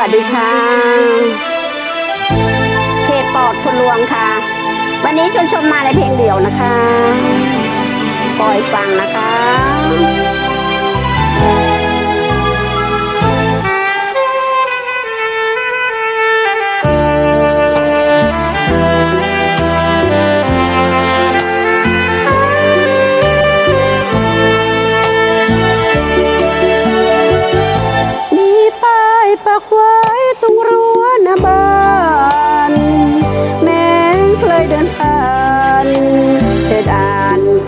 วัสดีค่ะ เขตปอดคุณลวงค่ะ วันนี้ชวนชมมาในเพลงเดี่ยวนะคะ ปล่อยฟังนะคะ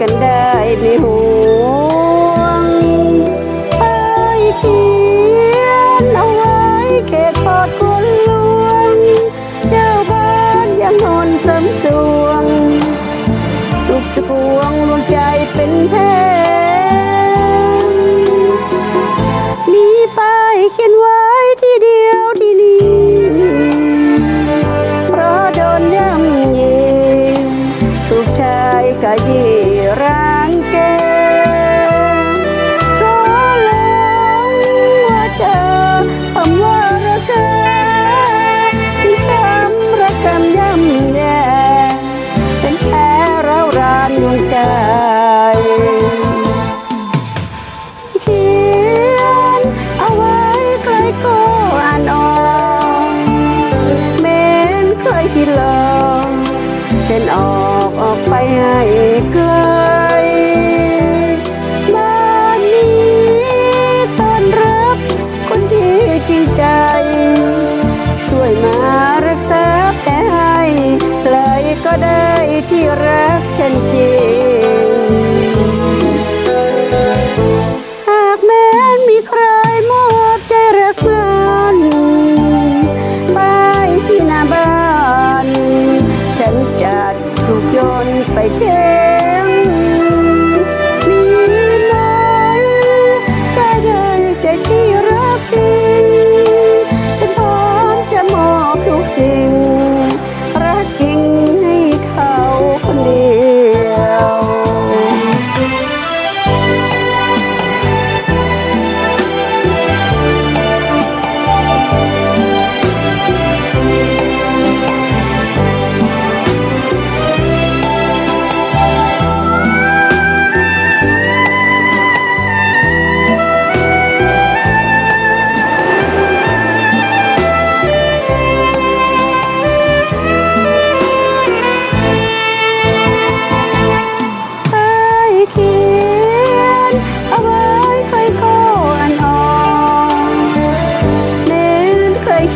กันได้ไม่ห่วงไป้เขียนเอาไว้เขตปอดคนหลวง เจ้าบ้านยังนอนสำสวงลูกจะพวงดวงใจเป็นแพงมีป้ายเขียนไว้ที่เดียวที่นี่เพราะโดนย่ำยีถูกชายกะยี ร้างแกเพราะหลงว่าเจอคำว่ารักแท้จึงช้ำระกำย่ำแย่เป็นแผลร้าวรานดวงใจเขียนเอาไว้ใครก็อ่านออกเม้นเคยคิดลองเช่นออกออกไปให้ไกล รักฉันจริง หากแม้นมีใครมอบใจรักมันไปที่หน้าบ้าน ฉันจัดถูกโยนไปเท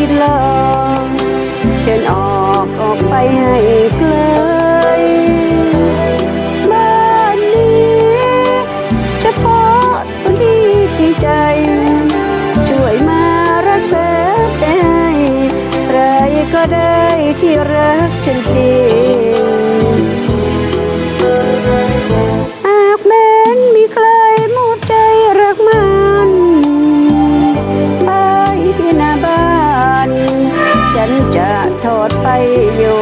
ดลองเชิญออกออกไปให้ไกลบ้านนี้เฉพาะคนที่จริงใจ ช่วยมารักษาได้ใครก็ได้ที่รักฉันจริง ษ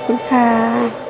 อบคุณค่ะ